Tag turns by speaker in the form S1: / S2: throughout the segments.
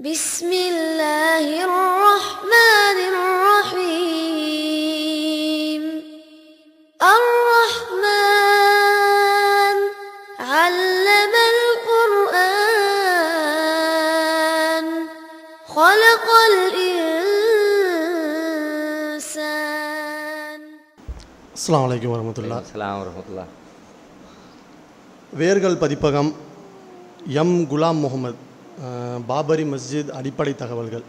S1: بسم الله الرحمن الرحيم الرحمن علم القرآن خلق الإنسان
S2: அஸ்ஸலாமு அலைக்கும் வரமத்துல்லா
S3: அஸ்லாம் வரமத்துல்லா
S2: வேர்கள் பதிப்பகம் எம் குலாம் முகமது அஹ், பாபரி மஸ்ஜித் அடிப்படை தகவல்கள்.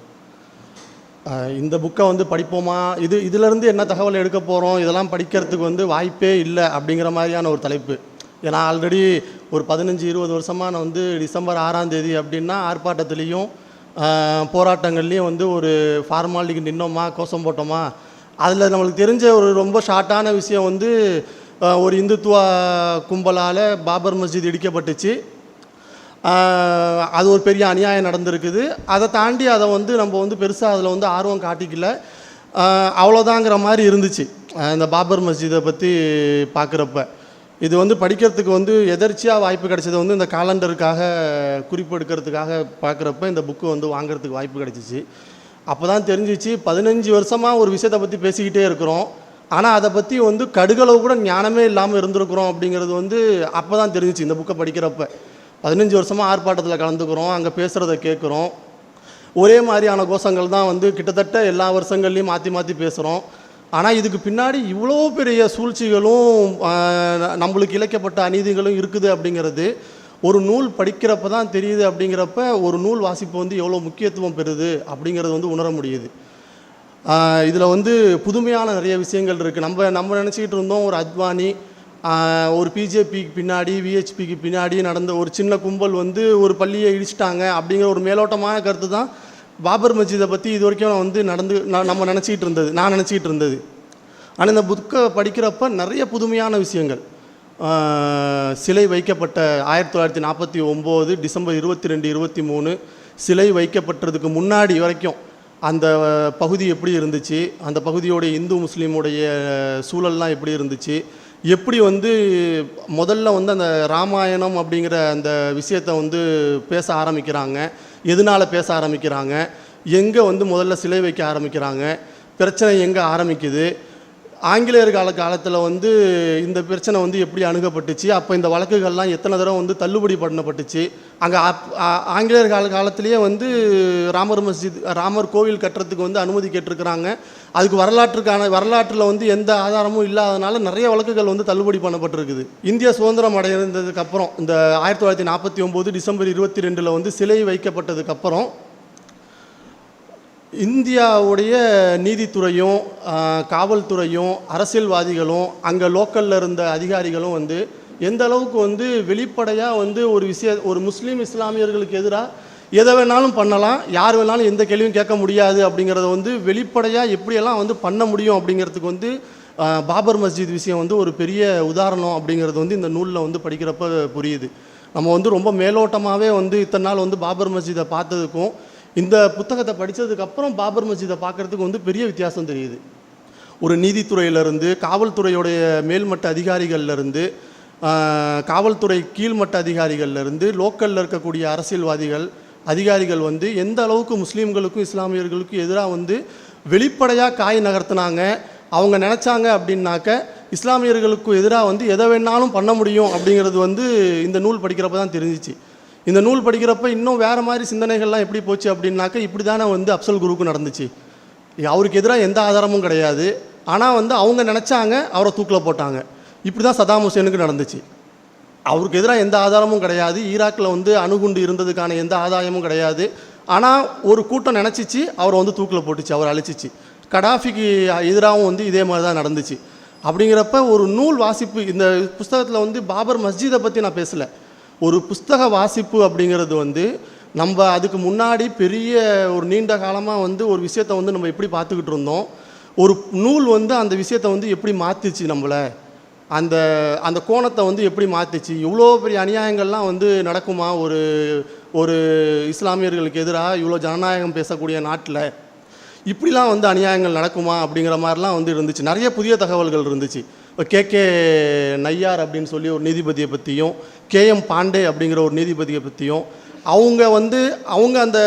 S2: இந்த புக்கை வந்து படிப்போமா? இது இதிலேருந்து என்ன தகவல் எடுக்க போகிறோம் இதெல்லாம் படிக்கிறதுக்கு வந்து வாய்ப்பே இல்லை அப்படிங்கிற மாதிரியான ஒரு தலைப்பு. ஏன்னா ஆல்ரெடி ஒரு பதினஞ்சு இருபது வருஷமாக நான் வந்து டிசம்பர் ஆறாம் தேதி அப்படின்னா ஆர்ப்பாட்டத்துலேயும் போராட்டங்கள்லேயும் வந்து ஒரு ஃபார்மாலிட்டிக்கு நின்னோமா? கோஷம் போட்டோமா? அதில் நம்மளுக்கு தெரிஞ்ச ஒரு ரொம்ப ஷார்ட்டான விஷயம் வந்து ஒரு இந்துத்துவ கும்பலால் பாபர் மஸ்ஜித் இடிக்கப்பட்டுச்சு. அது ஒரு பெரிய அநியாயம் நடந்திருக்குது. அதை தாண்டி அதை வந்து நம்ம வந்து பெருசாக அதில் வந்து ஆர்வம் காட்டிக்கல. அவ்வளோதாங்கிற மாதிரி இருந்துச்சு. இந்த பாபர் மஸ்ஜிதை பற்றி பார்க்குறப்ப இது வந்து படிக்கிறதுக்கு வந்து எதர்ச்சியாக வாய்ப்பு கிடைச்சது வந்து இந்த காலண்டருக்காக குறிப்பு எடுக்கிறதுக்காக பார்க்குறப்ப இந்த புக்கு வந்து வாங்குறதுக்கு வாய்ப்பு கிடைச்சிச்சு. அப்போ தான் தெரிஞ்சிச்சு பதினஞ்சு வருஷமாக ஒரு விஷயத்தை பற்றி பேசிக்கிட்டே இருக்கிறோம். ஆனால் அதை பற்றி வந்து கடுகளவு கூட ஞானமே இல்லாமல் இருந்திருக்கிறோம் அப்படிங்கிறது வந்து அப்போ தான் தெரிஞ்சிச்சு இந்த புக்கை படிக்கிறப்ப. பதினஞ்சு வருஷமாக ஆர்ப்பாட்டத்தில் கலந்துக்கிறோம் அங்கே பேசுகிறத கேட்குறோம் ஒரே மாதிரியான கோஷங்கள் தான் வந்து கிட்டத்தட்ட எல்லா வருஷங்கள்லையும் மாற்றி மாற்றி பேசுகிறோம் ஆனால் இதுக்கு பின்னாடி இவ்வளோ பெரிய சூழ்ச்சிகளும் நம்மளுக்கு இழைக்கப்பட்ட அநீதிகளும் இருக்குது அப்படிங்கிறது ஒரு நூல் படிக்கிறப்ப தான் தெரியுது அப்படிங்கிறப்ப ஒரு நூல் வாசிப்பு வந்து எவ்வளோ முக்கியத்துவம் பெறுது அப்படிங்கிறது வந்து உணர முடியுது. இதில் வந்து புதுமையான நிறைய விஷயங்கள் இருக்குது நம்ம நம்ம நினச்சிக்கிட்டு இருந்தோம் ஒரு அத்வானி ஒரு பிஜேபிக்கு பின்னாடி விஹெச்பிக்கு பின்னாடி நடந்த ஒரு சின்ன கும்பல் வந்து ஒரு பள்ளியை இடிச்சிட்டாங்க அப்படிங்கிற ஒரு மேலோட்டமான கருத்து தான் பாபர் மஸ்ஜிதை பற்றி இது வரைக்கும் நான் வந்து நடந்து நான் நம்ம நினச்சிக்கிட்டு இருந்தது நான் நினச்சிக்கிட்டு இருந்தது. ஆனால் இந்த புக்கை படிக்கிறப்ப நிறைய புதுமையான விஷயங்கள். சிலை வைக்கப்பட்ட ஆயிரத்தி தொள்ளாயிரத்தி நாற்பத்தி ஒம்பது டிசம்பர் இருபத்தி ரெண்டு இருபத்தி மூணு சிலை வைக்கப்பட்டதுக்கு முன்னாடி வரைக்கும் அந்த பகுதி எப்படி இருந்துச்சு அந்த பகுதியோடைய இந்து முஸ்லீமுடைய சூழல்லாம் எப்படி இருந்துச்சு எப்படி வந்து முதல்ல வந்து அந்த ராமாயணம் அப்படிங்கிற அந்த விஷயத்தை வந்து பேச ஆரம்பிக்கிறாங்க? எதனால் பேச ஆரம்பிக்கிறாங்க? எங்கே வந்து முதல்ல சிலை வைக்க ஆரம்பிக்கிறாங்க? பிரச்சனை எங்கே ஆரம்பிக்குது? ஆங்கிலேயர் கால காலத்தில் வந்து இந்த பிரச்சனை வந்து எப்படி அணுகப்பட்டுச்சு? அப்போ இந்த வழக்குகள்லாம் எத்தனை தடவை வந்து தள்ளுபடி பண்ணப்பட்டுச்சு? அங்கே ஆங்கிலேயர் கால காலத்திலேயே வந்து ராமர் மஸ்ஜித் ராமர் கோவில் கட்டுறதுக்கு வந்து அனுமதி கேட்டிருக்கிறாங்க. அதுக்கு வரலாற்றுக்கான வரலாற்றில் வந்து எந்த ஆதாரமும் இல்லாதனால நிறைய வழக்குகள் வந்து தள்ளுபடி பண்ணப்பட்டிருக்குது. இந்திய சுதந்திரம் அடைந்ததுக்கப்புறம் இந்த ஆயிரத்தி தொள்ளாயிரத்தி நாற்பத்தி ஒம்பது டிசம்பர் இருபத்தி ரெண்டில் வந்து சிலை வைக்கப்பட்டதுக்கப்புறம் இந்தியாவுடைய நீதித்துறையும் காவல்துறையும் அரசியல்வாதிகளும் அங்கே லோக்கலில் இருந்த அதிகாரிகளும் வந்து எந்த அளவுக்கு வந்து வெளிப்படையாக வந்து ஒரு விஷய ஒரு முஸ்லீம் இஸ்லாமியர்களுக்கு எதிராக எதை வேணாலும் பண்ணலாம் யார் வேணாலும் எந்த கேள்வியும் கேட்க முடியாது அப்படிங்கிறத வந்து வெளிப்படையாக எப்படியெல்லாம் வந்து பண்ண முடியும் அப்படிங்கிறதுக்கு வந்து பாபர் மஸ்ஜித் விஷயம் வந்து ஒரு பெரிய உதாரணம் அப்படிங்கிறது வந்து இந்த நூலில் வந்து படிக்கிறப்ப புரியுது. நம்ம வந்து ரொம்ப மேலோட்டமாகவே வந்து இத்தனை நாள் வந்து பாபர் மஸ்ஜிதை பார்த்ததுக்கும் இந்த புத்தகத்தை படித்ததுக்கப்புறம் பாபர் மஸ்ஜிதை பார்க்குறதுக்கு வந்து பெரிய வித்தியாசம் தெரியுது. ஒரு நீதித்துறையிலேருந்து காவல்துறையுடைய மேல்மட்ட அதிகாரிகள்லேருந்து காவல்துறை கீழ்மட்ட அதிகாரிகள்லேருந்து லோக்கலில் இருக்கக்கூடிய அரசியல்வாதிகள் அதிகாரிகள் வந்து எந்த அளவுக்கு முஸ்லீம்களுக்கும் இஸ்லாமியர்களுக்கும் எதிராக வந்து வெளிப்படையாக காய் நகர்த்தினாங்க அவங்க நினச்சாங்க அப்படின்னாக்க இஸ்லாமியர்களுக்கு எதிராக வந்து எதை வேணாலும் பண்ண முடியும் அப்படிங்கிறது வந்து இந்த நூல் படிக்கிறப்ப தான் தெரிஞ்சிச்சு. இந்த நூல் படிக்கிறப்ப இன்னும் வேறு மாதிரி சிந்தனைகள்லாம் எப்படி போச்சு அப்படின்னாக்க இப்படி தானே வந்து அப்சல் குருக்கு நடந்துச்சு. அவருக்கு எதிராக எந்த ஆதாரமும் கிடையாது. ஆனால் வந்து அவங்க நினச்சாங்க அவரை தூக்கில் போட்டாங்க. இப்படி தான் சதாம் ஹுசேனுக்கு நடந்துச்சு. அவருக்கு எதிராக எந்த ஆதாரமும் கிடையாது. ஈராக்கில் வந்து அணுகுண்டு இருந்ததுக்கான எந்த ஆதாயமும் கிடையாது. ஆனால் ஒரு கூட்டம் நினச்சிச்சு அவரை வந்து தூக்கில் போட்டுச்சு அவர் அழிச்சிச்சு. கடாஃபிக்கு எதிராகவும் வந்து இதே மாதிரி தான் நடந்துச்சு. அப்படிங்கிறப்ப ஒரு நூல் வாசிப்பு இந்த புஸ்தகத்தில் வந்து பாபர் மஸ்ஜிதை பற்றி நான் பேசலை. ஒரு புஸ்தக வாசிப்பு அப்படிங்கிறது வந்து நம்ம அதுக்கு முன்னாடி பெரிய ஒரு நீண்ட காலமாக வந்து ஒரு விஷயத்தை வந்து நம்ம எப்படி பார்த்துக்கிட்டு இருந்தோம்? ஒரு நூல் வந்து அந்த விஷயத்தை வந்து எப்படி மாற்றிச்சு நம்மளை? அந்த அந்த கோணத்தை வந்து எப்படி மாற்றிச்சு இவ்வளோ பெரிய அநியாயங்கள்லாம் வந்து நடக்குமா? ஒரு ஒரு இஸ்லாமியர்களுக்கு எதிராக இவ்வளோ ஜனநாயகம் பேசக்கூடிய நாட்டில்? இப்படிலாம் வந்து அநியாயங்கள் நடக்குமா அப்படிங்கிற மாதிரிலாம் வந்து இருந்துச்சு. நிறைய புதிய தகவல்கள் இருந்துச்சு. கே கே நையார் அப்படின்னு சொல்லி ஒரு நீதிபதியை பற்றியும் கே எம் பாண்டே அப்படிங்கிற ஒரு நீதிபதியை பற்றியும் அவங்க வந்து அவங்க அந்த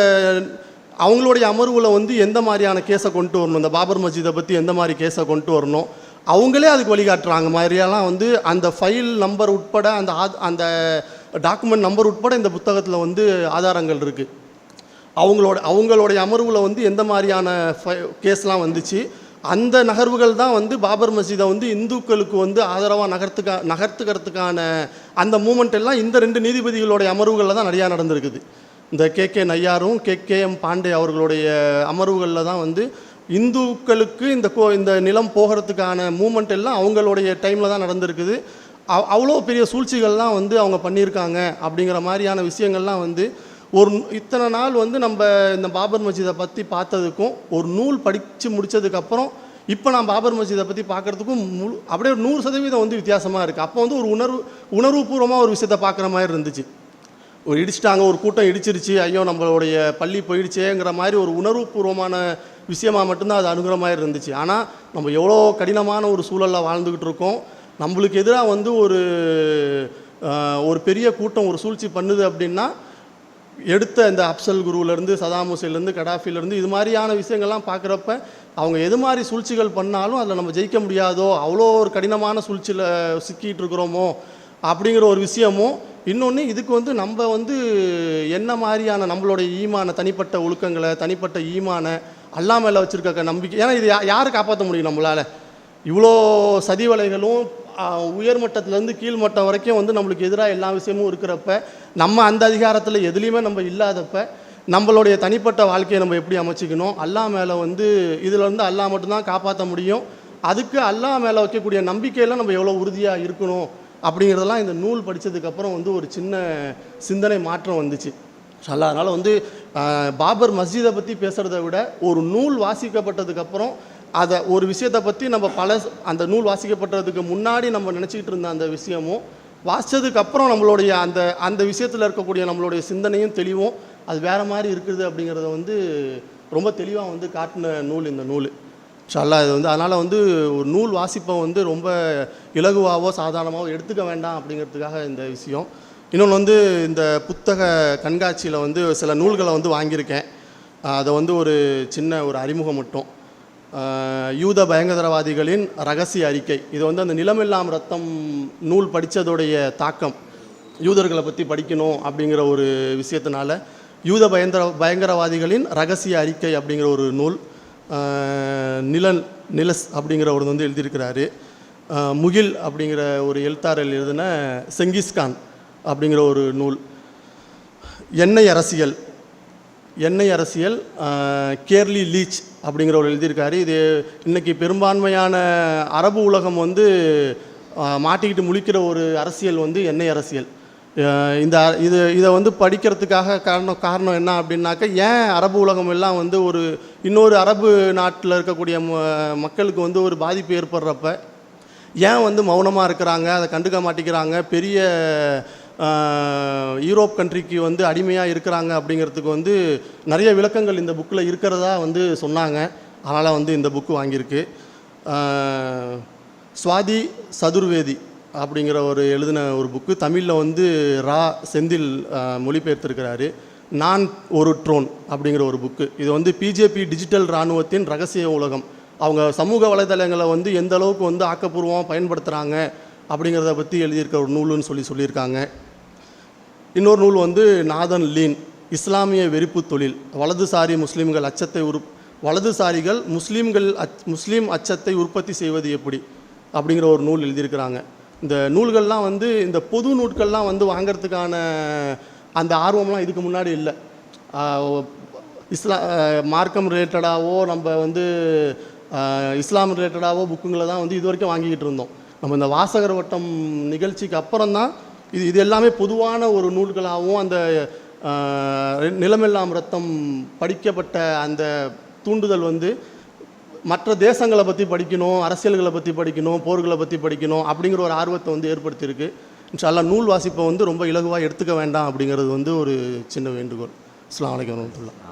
S2: அவங்களுடைய அமர்வில் வந்து எந்த மாதிரியான கேஸை கொண்டு வரணும்? இந்த பாபர் மஸ்ஜிதை பற்றி எந்த மாதிரி கேஸை கொண்டு வரணும்? அவங்களே அதுக்கு வழிகாட்டுறாங்க. மாதிரியெல்லாம் வந்து அந்த ஃபைல் நம்பர் உட்பட அந்த ஆத் அந்த டாக்குமெண்ட் நம்பர் உட்பட இந்த புத்தகத்தில் வந்து ஆதாரங்கள் இருக்குது அவங்களோட அவங்களுடைய அமர்வில் வந்து எந்த மாதிரியான ஃபை கேஸ்லாம் வந்துச்சு? அந்த நகர்வுகள் தான் வந்து பாபர் மசீதை வந்து இந்துக்களுக்கு வந்து ஆதரவாக நகர்த்துக்கா நகர்த்துக்கிறதுக்கான அந்த மூமெண்ட் எல்லாம் இந்த ரெண்டு நீதிபதிகளுடைய அமர்வுகளில் தான் நிறையா நடந்திருக்குது. இந்த கே கே நையாரும் கே கே எம் பாண்டே அவர்களுடைய அமர்வுகளில் தான் வந்து இந்துக்களுக்கு இந்த கோ இந்த நிலம் போகிறதுக்கான மூமெண்ட் எல்லாம் அவங்களுடைய டைமில் தான் நடந்திருக்குது. அவ் அவ்வளோ பெரிய சூழ்ச்சிகள்லாம் வந்து அவங்க பண்ணியிருக்காங்க அப்படிங்கிற மாதிரியான விஷயங்கள்லாம் வந்து ஒரு இத்தனை நாள் வந்து நம்ம இந்த பாபர் மஸ்ஜிதை பற்றி பார்த்ததுக்கும் ஒரு நூல் படித்து முடித்ததுக்கப்புறம் இப்போ நான் பாபர் மஸ்ஜிதை பற்றி பார்க்குறதுக்கும் முழு அப்படியே ஒரு நூறு சதவீதம் வந்து வித்தியாசமாக இருக்குது அப்போ வந்து ஒரு உணர்வு உணர்வுபூர்வமாக ஒரு விஷயத்தை பார்க்குற மாதிரி இருந்துச்சு. ஒரு இடிச்சிட்டாங்க ஒரு கூட்டம் இடிச்சிருச்சு ஐயோ நம்மளுடைய பள்ளி போயிடுச்சேங்கிற மாதிரி ஒரு உணர்வுபூர்வமான விஷயமாக மட்டும்தான் அது அணுகிற மாதிரி இருந்துச்சு. ஆனால் நம்ம எவ்வளோ கடினமான ஒரு சூழலில் வாழ்ந்துக்கிட்டு இருக்கோம். நம்மளுக்கு எதிராக வந்து ஒரு ஒரு பெரிய கூட்டம் ஒரு சூழ்ச்சி பண்ணுது அப்படின்னா எடுத்த இந்த அப்சல் குருவிலேருந்து சதாம் ஹுசேன்லேருந்து கடாஃபிலேருந்து இது மாதிரியான விஷயங்கள்லாம் பார்க்குறப்ப அவங்க எது மாதிரி சூழ்ச்சிகள் பண்ணாலும் அதில் நம்ம ஜெயிக்க முடியாதோ அவ்வளோ ஒரு கடினமான சூழ்ச்சியில் சிக்கிட்டு இருக்கிறோமோ அப்படிங்கிற ஒரு விஷயமும் இன்னொன்று இதுக்கு வந்து நம்ம வந்து என்ன மாதிரியான நம்மளுடைய ஈமான தனிப்பட்ட ஒழுக்கங்களை தனிப்பட்ட ஈமான அல்லா மேலே வச்சுருக்க நம்பிக்கை ஏன்னா இது யா- காப்பாற்ற முடியும் நம்மளால்? இவ்வளோ சதிவலைகளும் உயர்மட்டத்திலேருந்து கீழ்மட்டம் வரைக்கும் வந்து நம்மளுக்கு எதிராக எல்லா விஷயமும் இருக்கிறப்ப நம்ம அந்த அதிகாரத்தில் எதுலேயுமே நம்ம இல்லாதப்ப நம்மளுடைய தனிப்பட்ட வாழ்க்கையை நம்ம எப்படி அமைச்சிக்கணும்? அல்லாஹ் மேலே வந்து இதில் வந்து அல்லாஹ் மட்டும்தான் காப்பாற்ற முடியும். அதுக்கு அல்லாஹ் மேலே வைக்கக்கூடிய நம்பிக்கையில் நம்ம எவ்வளோ உறுதியாக இருக்கணும்? அப்படிங்கிறதெல்லாம் இந்த நூல் படித்ததுக்கப்புறம் வந்து ஒரு சின்ன சிந்தனை மாற்றம் வந்துச்சு. அல்ல அதனால் வந்து பாபர் மஸ்ஜிதை பற்றி பேசுகிறத விட ஒரு நூல் வாசிக்கப்பட்டதுக்கப்புறம் அதை ஒரு விஷயத்தை பற்றி நம்ம பல அந்த நூல் வாசிக்கப்பட்டதுக்கு முன்னாடி நம்ம நினச்சிக்கிட்டு இருந்த அந்த விஷயமும் வாசித்ததுக்கு அப்புறம் நம்மளுடைய அந்த அந்த விஷயத்தில் இருக்கக்கூடிய நம்மளுடைய சிந்தனையும் தெளிவும் அது வேறு மாதிரி இருக்குது அப்படிங்கிறத வந்து ரொம்ப தெளிவாக வந்து காட்டின நூல் இந்த நூல். ஷல்லா இது வந்து அதனால் வந்து ஒரு நூல் வாசிப்பை வந்து ரொம்ப இலகுவாகவோ சாதாரணமாகவோ எடுத்துக்க வேண்டாம் அப்படிங்கிறதுக்காக இந்த விஷயம். இன்னொன்று வந்து இந்த புத்தக கண்காட்சியில் வந்து சில நூல்களை வந்து வாங்கியிருக்கேன். அதை வந்து ஒரு சின்ன ஒரு அறிமுகம் மட்டும். யூத பயங்கரவாதிகளின் ரகசிய அறிக்கை. இது வந்து அந்த நிலமெல்லாம் ரத்தம் நூல் படித்ததுடைய தாக்கம். யூதர்களை பற்றி படிக்கணும் அப்படிங்கிற ஒரு விஷயத்தினால யூத பயங்கர பயங்கரவாதிகளின் ரகசிய அறிக்கை அப்படிங்கிற ஒரு நூல் நிலன் நிலஸ் அப்படிங்கிறவர் வந்து எழுதியிருக்கிறாரு. முகில் அப்படிங்கிற ஒரு எழுத்தாளர் எழுதின செங்கிஸ்கான் அப்படிங்கிற ஒரு நூல். எண்ணெய் அரசியல். எண்ணெய் அரசியல் கேர்லி லீச் அப்படிங்கிறவர் எழுதியிருக்காரு. இது இன்றைக்கி பெரும்பான்மையான அரபு உலகம் வந்து மாட்டிக்கிட்டு முழிக்கிற ஒரு அரசியல் வந்து எண்ணெய் அரசியல். இந்த இது இதை வந்து படிக்கிறதுக்காக காரணம் காரணம் என்ன அப்படின்னாக்க ஏன் அரபு உலகம் எல்லாம் வந்து ஒரு இன்னொரு அரபு நாட்டில் இருக்கக்கூடிய ம- மக்களுக்கு வந்து ஒரு பாதிப்பு ஏற்படுறப்ப ஏன் வந்து மௌனமாக இருக்கிறாங்க அதை கண்டுக்க மாட்டேங்கிறாங்க பெரிய யூரோப் கண்ட்ரிக்கு வந்து அடிமையாக இருக்கிறாங்க அப்படிங்கிறதுக்கு வந்து நிறைய விளக்கங்கள் இந்த புக்கில் இருக்கிறதா வந்து சொன்னாங்க. அதனால் வந்து இந்த புக்கு வாங்கியிருக்கு. சுவாதி சதுர்வேதி அப்படிங்கிற ஒரு எழுதின ஒரு புக்கு தமிழில் வந்து ரா செந்தில் மொழிபெயர்த்திருக்கிறாரு. நான் ஒரு ட்ரோன் அப்படிங்கிற ஒரு புக்கு இது வந்து பிஜேபி டிஜிட்டல் இராணுவத்தின் ரகசிய உலகம். அவங்க சமூக வலைதளங்களை வந்து எந்த அளவுக்கு வந்து ஆக்கப்பூர்வமாக பயன்படுத்துகிறாங்க அப்படிங்கிறத பற்றி எழுதியிருக்க ஒரு நூலுன்னு சொல்லி சொல்லியிருக்காங்க. இன்னொரு நூல் வந்து நாதன் லீன் இஸ்லாமிய வெறுப்பு தொழில். வலதுசாரி முஸ்லீம்கள் அச்சத்தை உரு வலதுசாரிகள் முஸ்லீம்கள் அச் முஸ்லீம் அச்சத்தை உற்பத்தி செய்வது எப்படி? அப்படிங்கிற ஒரு நூல் எழுதியிருக்கிறாங்க. இந்த நூல்கள்லாம் வந்து இந்த பொது நூல்கள்லாம் வந்து வாங்கிறதுக்கான அந்த ஆர்வம்லாம் இதுக்கு முன்னாடி இல்லை. இஸ்லா மார்க்கம் ரிலேட்டடாகவோ நம்ம வந்து இஸ்லாம் ரிலேட்டடாகவோ புக்குங்களை தான் வந்து இது வரைக்கும் வாங்கிக்கிட்டு இருந்தோம். நம்ம இந்த வாசகர் வட்டம் நிகழ்ச்சிக்கு அப்புறம் தான் இது இது எல்லாமே பொதுவான ஒரு நூல்களாகவும் அந்த நிலமெல்லாம் ரத்தம் படிக்கப்பட்ட அந்த தூண்டுதல் வந்து மற்ற தேசங்களை பற்றி படிக்கணும் அரசியல்களை பற்றி படிக்கணும் போர்களை பற்றி படிக்கணும் அப்படிங்கிற ஒரு ஆர்வத்தை வந்து ஏற்படுத்தியிருக்கு. இன்ஷால்லா நூல் வாசிப்பை வந்து ரொம்ப இலகுவாக எடுத்துக்க வேண்டாம் அப்படிங்கிறது வந்து ஒரு சின்ன வேண்டுகோள். அஸ்லாம் வலைக்கம் வரமத்துல்லாஹ்